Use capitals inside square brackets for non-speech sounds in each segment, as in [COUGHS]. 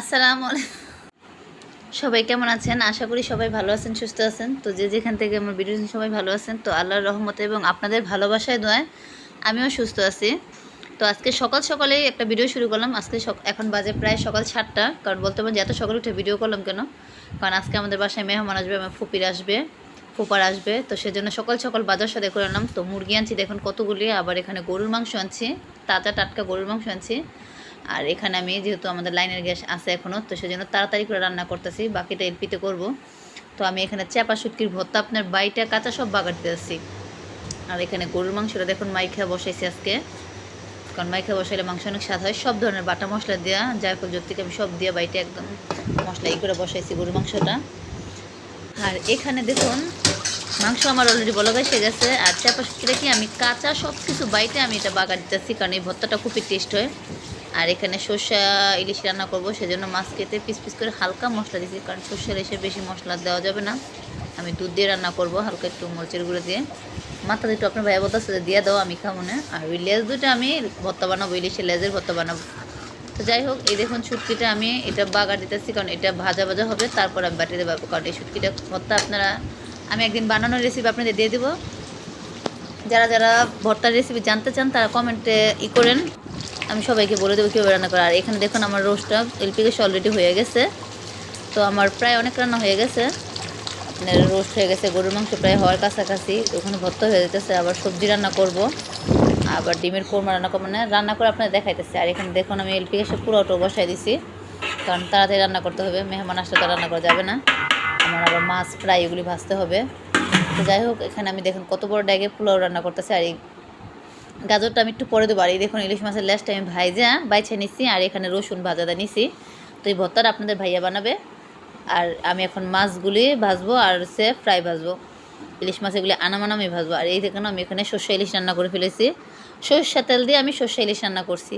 আসসালামু সবাই কেমন আছেন? আশা করি সবাই ভালো আছেন, সুস্থ আছেন। তো যে যেখান থেকে আমার ভিডিও সবাই ভালো আছেন। তো আল্লাহর রহমতে এবং আপনাদের ভালোবাসায়, দোয়ায় আমিও সুস্থ আছি। তো আজকে সকাল সকালেই একটা ভিডিও শুরু করলাম। আজকে এখন বাজে প্রায় সকাল সাতটা। কারণ বলতে পারেন যে এত সকালে উঠে ভিডিও করলাম কেন? কারণ আজকে আমাদের বাসায় মেহমান আসবে, আমার ফুপির আসবে ফুপার আসবে। তো সেজন্য সকাল সকাল বাজার সাথে করে আনলাম তো মুরগি আনছি, দেখুন কতগুলি। আবার এখানে গরুর মাংস আনছি, তাজা টাটকা গরুর মাংস আনছি। আর এখানে আমি যেহেতু আমাদের লাইনের গ্যাস আছে এখনও তো সেজন্য তাড়াতাড়ি করে রান্না করতেছি, বাকিটা এলপিতে করব। তো আমি এখানে চাপা শুটকির ভর্তা, আপনার বাইটা, কাঁচা সব বাগার দিতেছি আর এখানে গরুর মাংসটা দেখুন, মাইখা বসাইছি আজকে। কারণ মাইখা বসাইলে মাংস অনেক স্বাদ হয়। সব ধরনের বাটা মশলা দেওয়া জায়ফল থেকে আমি সব দিয়ে বাইটা একদম মশলা ই করে বসাইছি গরুর মাংসটা। আর এখানে দেখুন, মাংস আমার অলরেডি বলা এসে গেছে। আর চাপা শুটকিটা কি, আমি কাঁচা সব কিছু বাইটে আমি এটা বাগার দিতেছি, কারণ এই ভর্তাটা খুবই টেস্ট হয়। আর এখানে সর্ষা ইলিশ রান্না করব, সেজন্য মাছ খেতে পিস পিস করে হালকা মশলা দিয়েছি কারণ সর্ষে ইলিশে বেশি মশলা দেওয়া যাবে না। আমি দুধ দিয়ে রান্না করব, হালকা একটু মরিচের গুঁড়ো দিয়ে। মাথা দুটো আপনার ভাইয়া বলতেছে যে দিয়ে দাও, আমি খাব না। আর ওই লেজ দুটো আমি ভর্তা বানাবো, ইলিশের লেজের ভর্তা বানাবো। তো যাই হোক, এই দেখুন শুটকিটা আমি এটা বাগার দিতেছি, কারণ এটা ভাজা ভাজা হবে, তারপর আমি বাটিতে পাবো কারণ এই শুটকিটা ভর্তা আপনারা, আমি একদিন বানানোর রেসিপি আপনাদের দিয়ে দেবো। যারা যারা ভর্তার রেসিপি জানতে চান, তারা কমেন্টে ই করেন। আমি সবাইকে বলে দেবো কীভাবে রান্না করা। আর এখানে দেখুন আমার রোস্টটা এলপি গ্যাস অলরেডি হয়ে গেছে। তো আমার প্রায় অনেক রান্না হয়ে গেছে। আপনার রোস্ট হয়ে গেছে, গরুর মাংস প্রায় হওয়ার কাছাকাছি। ওখানে ভর্তা হয়ে যেতেছে, আবার সবজি রান্না করব। আবার ডিমের কোরমা রান্না করব মানে রান্না করে আপনার দেখাইতেছে। আর এখানে দেখুন আমি এলপি গ্যাসে পুরো অটো বসাই দিছি। কারণ তাড়াতাড়ি রান্না করতে হবে, মেহমান আসলে তো রান্না করা যাবে না। আমার আবার মাছ ফ্রাই এগুলি ভাজতে হবে। তো যাই হোক, এখানে আমি দেখুন কত বড় ড্যাগে পোলাও রান্না করতেছে। আর এই গাজরটা আমি একটু পরে দেবো। আর এই দেখুন, ইলিশ মাছের লেসটা আমি ভাইজা, বাইছে নিছি, আর এখানে রসুন ভাজাদা নিছি। তো এই ভর্তাটা আপনাদের ভাইয়া বানাবে। আর আমি এখন মাছগুলি ভাজবো, আর হচ্ছে ফ্রাই ভাজবো। ইলিশ মাছ এগুলি আনামান আমি ভাজবো। আর এই দেখুন, আমি এখানে সর্ষে ইলিশ রান্না করে ফেলেছি। সর্ষা তেল দিয়ে আমি সর্ষে ইলিশ রান্না করছি।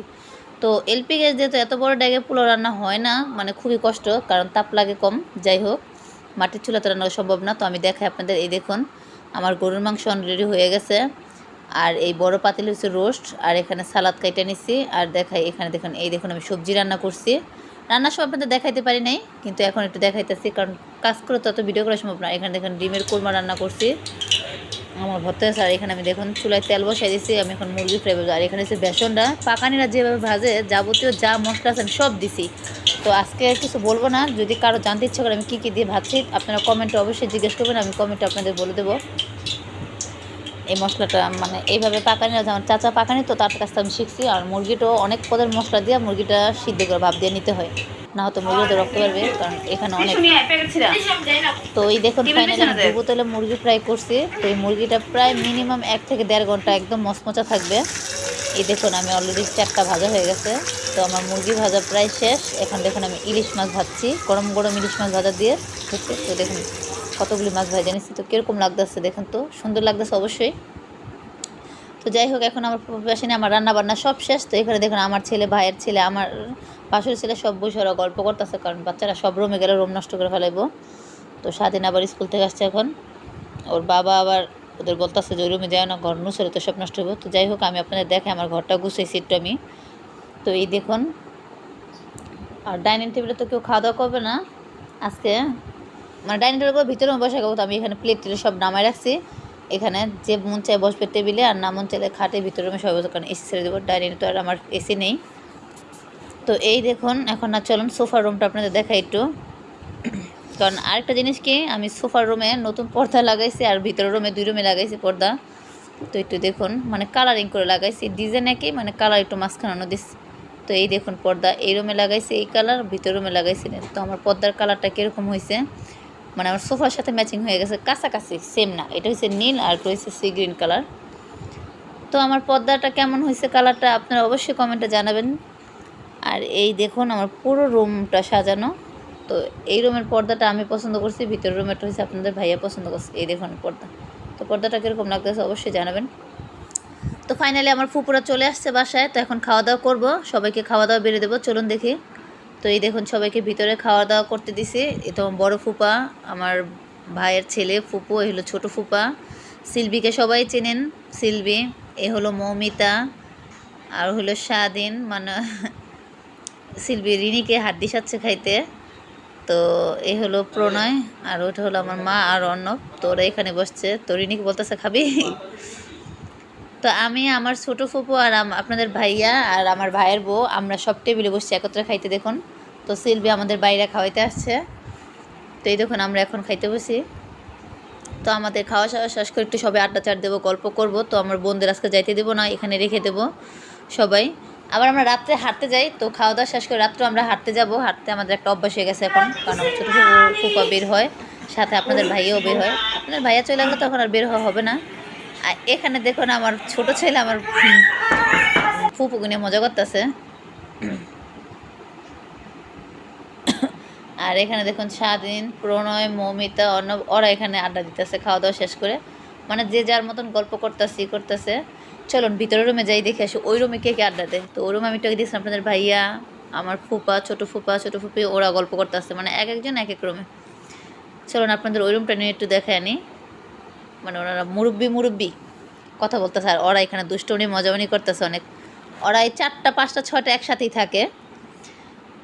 তো এলপি গ্যাস যেহেতু এত বড় ড্যাগে পোলাও রান্না হয় না মানে খুবই কষ্ট, কারণ তাপ লাগে কম। যাই হোক, মাটির চুলাতে রান্না সম্ভব না। তো আমি দেখাই আপনাদের, এই দেখুন, আমার গরুর মাংস অলরেডি হয়ে গেছে। আর এই বড় পাতিল হচ্ছে রোস্ট, আর এখানে সালাদ কাইটা নিছি। আর দেখাই, এখানে দেখুন, এই দেখুন আমি সবজি রান্না করছি। রান্নার সময় আপনাদের দেখাইতে পারি নাই, কিন্তু এখন একটু দেখাইতেছি, কারণ কাজ করে তত ভিডিও করা সম্ভব না। এখানে দেখুন, ডিমের কোরমা রান্না করছি। আমার ভর্তা আছে, আর এখানে আমি দেখুন, চুলায় তেল বসাই দিছি, আমি এখন মুরগি ফ্রাই আর এখানে হচ্ছে বেসনটা। পাকানিরা যেভাবে ভাজে, যাবতীয় যা মশলা আছে আমি সব দিছি। তো আজকে কিছু বলব না, যদি কারও জানতে ইচ্ছা করে আমি কী কী দিয়ে ভাজছি, আপনারা কমেন্টে অবশ্যই জিজ্ঞেস করবেন, আমি কমেন্টে আপনাদের বলে দেবো। এই মশলাটা মানে এইভাবে পাকানি না যেমন চাচা পাকানি তো তার কাছ থেকে আমি শিখছি আর মুরগিটাও অনেক পদের মশলা দিয়ে মুরগিটা সিদ্ধ করে ভাব দিয়ে নিতে হয়। না হয়তো মুরগিটা রক্ত পারবে কারণ এখানে অনেক তো এই দেখুন ফাইনালি আমি ডুবো তেলে মুরগি ফ্রাই করছি তো এই মুরগিটা প্রায় মিনিমাম এক থেকে দেড় ঘণ্টা একদম মচমচা থাকবে। এই দেখুন আমি অলরেডি চারটা ভাজা হয়ে গেছে তো আমার মুরগি ভাজা প্রায় শেষ। এখন দেখুন আমি ইলিশ মাছ ভাজছি গরম গরম ইলিশ মাছ ভাজা দিয়ে। তো দেখুন কতগুলি মাছ ভাই, জানিস তো কীরকম লাগতেছে, দেখুন তো, সুন্দর লাগতেছে অবশ্যই। তো যাই হোক, এখন আমার পাশে আমার রান্না বান্না সব শেষ, তো এখানে দেখুন আমার ছেলে, ভাইয়ের ছেলে, আমার পাশের ছেলে সব বসে ওরা গল্প করতেছে, কারণ বাচ্চারা সব রুমে গেলে রুম নষ্ট করে ফেলাইবো। তো স্বাধীন আবার স্কুল থেকে আসছে এখন। ওর বাবা আবার ওদের বলতেছে যে, ওই রুমে যায় না, ঘর নুসরে তো সব নষ্ট হব তো যাই হোক, আমি আপনাদের দেখে আমার ঘরটা গুছাইছি একটু আমি। তো এই দেখুন, আর ডাইনিং টেবিলে তো কেউ খাওয়া দাওয়া করবে না আজকে। মানে ডাইনিং টেবিল ভিতরে বসে খাব তো আমি এখানে প্লেট টেলে সব নামায় রাখছি। এখানে যে মন চায় বসবে টেবিলে আর না মন চাইলে খাটে ভিতরে আমি সবাই বসে, কারণ এসি ছেড়ে দেবো, ডাইনিং তো আর আমার এসি নেই। তো এই দেখুন, এখন না চলুন সোফার রুমটা আপনাদের দেখাই একটু। কারণ আরেকটা জিনিস কি, আমি সোফার রুমে নতুন পর্দা লাগাইছি আর ভিতরের রুমে দুই রুমে লাগাইছি পর্দা। তো একটু দেখুন মানে কালারিং করে লাগাইছি ডিজাইন একই মানে কালার একটু মাঝখানো দিস। তো এই দেখুন পর্দা, এই রুমে লাগাইছি এই কালার ভিতর রুমে লাগাইছি। তো আমার পর্দার কালারটা কীরকম হয়েছে মানে আমার সোফার সাথে ম্যাচিং হয়ে গেছে, কাছাকাছি সেম না। এটা হচ্ছে নীল আর হচ্ছে সি গ্রিন কালার। তো আমার পর্দাটা কেমন হয়েছে কালারটা আপনারা অবশ্যই কমেন্টে জানাবেন। আর এই দেখুন, আমার পুরো রুমটা সাজানো। তো এই রুমের পর্দাটা আমি পছন্দ করছি, ভিতরের রুমেরটা হচ্ছে আপনাদের ভাইয়া পছন্দ করছে, এই দেখুন পর্দা। তো পর্দাটা কীরকম লাগতেছে অবশ্যই জানাবেন। তো ফাইনালি আমার ফুপুরা চলে আসছে বাসায়, তো এখন খাওয়া দাওয়া করব, সবাইকে খাওয়া দাওয়া বেড়ে দেবো, চলুন দেখি। তো এই দেখুন, সবাইকে ভিতরে খাওয়া দাওয়া করতে দিছি। এ তো বড় ফুপা, আমার ভাইয়ের ছেলে ফুপু এ হলো ছোটো ফুপা। সিলভিকে সবাই চেনেন, সিলভি, এ হলো মৌমিতা, আর হলো স্বাধীন মানে [LAUGHS] শিল্পী রিনিকে হাত দিশাচ্ছে খাইতে। তো এই হলো প্রণয়, আর ওটা হলো আমার মা আর অর্ণব। তো ওরা এখানে বসছে। তো রিনিকে বলতেছে, খাবি? তো আমি, আমার ছোট ফুপু আর আপনাদের ভাইয়া আর আমার ভাইয়ের বউ, আমরা সব টেবিলে বসছি একত্রে খাইতে, দেখুন। তো শিল্পী আমাদের বাইরে খাওয়াইতে আসছে। তো এই দেখুন, আমরা এখন খাইতে বসি। তো আমাদের খাওয়া সাওয়া শেষ করে একটু সবাই আড্ডা চাট দেবো, গল্প করব। তো আমার বোনদের আজকে যাইতে দেবো না, এখানে রেখে দেবো সবাই। আবার আমরা রাত্রে হাঁটতে যাই, তো খাওয়া দাওয়া শেষ করে রাত্রে আমরা হাঁটতে যাব। হাঁটতে আমাদের একটা অভ্যাস হয়ে গেছে এখন, কারণ আমার ছোটো ছোটো ফুপা বের হয়, সাথে আপনাদের ভাইয়াও বের হয়। আপনাদের ভাইয়া চলে গেলে তখন আর বের হওয়া হবে না। আর এখানে দেখুন আমার ছোট ছেলে আমার ফুপুকে নিয়ে মজা করতেছে। [COUGHS] আর এখানে দেখুন স্বাধীন প্রণয় মৌমিতা অর্ণব ওরা এখানে আড্ডা দিতেছে খাওয়া দাওয়া শেষ করে। মানে যে যার মতন গল্প করতেছে করতেছে। চলুন ভিতরের রুমে যাই দেখে আসি ওই রুমে কে কে আড্ডা দেয়? তো ওই রুমে আমি একটু দিয়েছিলাম আপনাদের ভাইয়া আমার ফুপা ছোটো ফুপা ছোটো ফুপি ওরা গল্প করতেছে মানে এক একজন এক এক রুমে চলুন আপনাদের ওই রুমটা নিয়ে একটু দেখে আনি মানে ওনারা মুরব্বি মুরব্বি কথা বলতেছে, আর ওরা এখানে দুষ্টুনি মজামনি করতেছে অনেক। ওরা এই চারটা, পাঁচটা ছটা একসাথেই থাকে।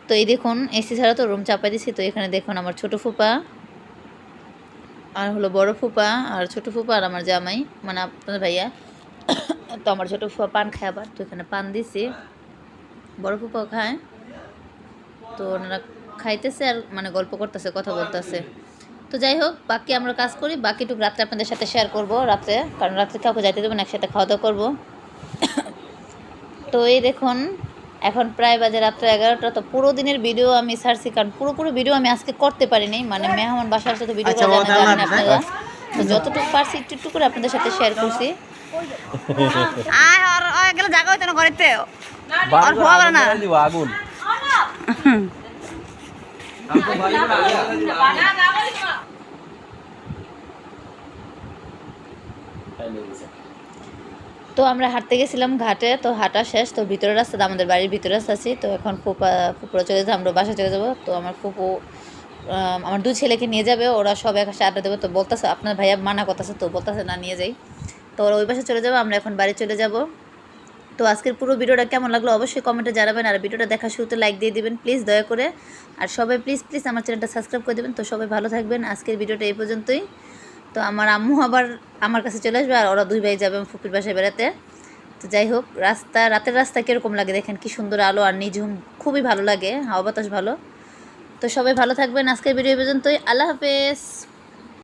তো এই দেখুন, এসি ছাড়া তো রুম চাপা দিছি, তো এখানে দেখুন আমার ছোট ফুপা, আর হলো বড় ফুপা, আর ছোট ফুপা আর আমার জামাই। মানে আপনার ভাইয়া, তো আমার ছোট ফুপা পান খায় আবার, তো এখানে পান দিছি। বড় ফুপাও খায়। তো ওনারা খাইতেছে আর মানে গল্প করতেছে, কথা বলতেছে। তো যাই হোক বাকি আমরা কাজ করি বাকিটুকু রাত্রে আপনাদের সাথে শেয়ার করব রাত্রে কারণ রাত্রে কাউকে যাইতে দেবেন একসাথে খাওয়া দাওয়া করব। তো এই দেখুন এখন প্রায় বাজে রাত্রে এগারোটা তো পুরো দিনের ভিডিও আমি ছাড়ছি কারণ পুরোপুরি ভিডিও আমি আজকে করতে পারিনি মানে মেহমান বাসার সাথে ভিডিও আচ্ছা, করা জানেন আপনারা তো যতটুকু পারছি একটু একটু করে আপনাদের সাথে শেয়ার করছি। আয় আর আর গেলে জায়গা হইতো না ঘরেতে। আর হওয়া না। আগুন তো আমরা হাঁটতে গেছিলাম ঘাটে, তো হাঁটা শেষ, তো ভিতরের রাস্তা আমাদের বাড়ির ভিতরে রাস্তা আছি। তো এখন ফুপা, ফুপুরা চলে যাব, আমরা বাসা চলে যাব। তো আমার ফুপু আমার দু ছেলেকে নিয়ে যাবে, ওরা সব এক আড্ডা দেবে। তো বলতেছে, আপনার ভাইয়া মানা করতেছে তো, বলতেছে, না, নিয়ে যাই। তো ওরা ওই পাশে চলে যাব, আমরা এখন বাড়ি চলে যাব। তো আজকের পুরো ভিডিওটা কেমন লাগল অবশ্যই কমেন্টে জানাবেন, আর ভিডিওটা দেখা শুরুতে লাইক দিয়ে দিবেন প্লিজ দয়া করে। আর সবাই প্লিজ প্লিজ আমার চ্যানেলটা সাবস্ক্রাইব করে দেবেন। তো সবাই ভালো থাকবেন। আজকের ভিডিওটা এই পর্যন্তই। তো আমার আম্মু আবার আমার কাছে চলে আসবে আর ওরা দুই ভাই যাবে ফুপির বাসায় বেড়াতে। তো যাই হোক, রাস্তা, রাতের রাস্তা কীরকম লাগে দেখেন? কি সুন্দর আলো আর নিঝুম, খুবই ভালো লাগে, হাওয়া বাতাস ভালো। তো সবাই ভালো থাকবেন। আজকের ভিডিও পর্যন্তই। আল্লাহ হাফেজ।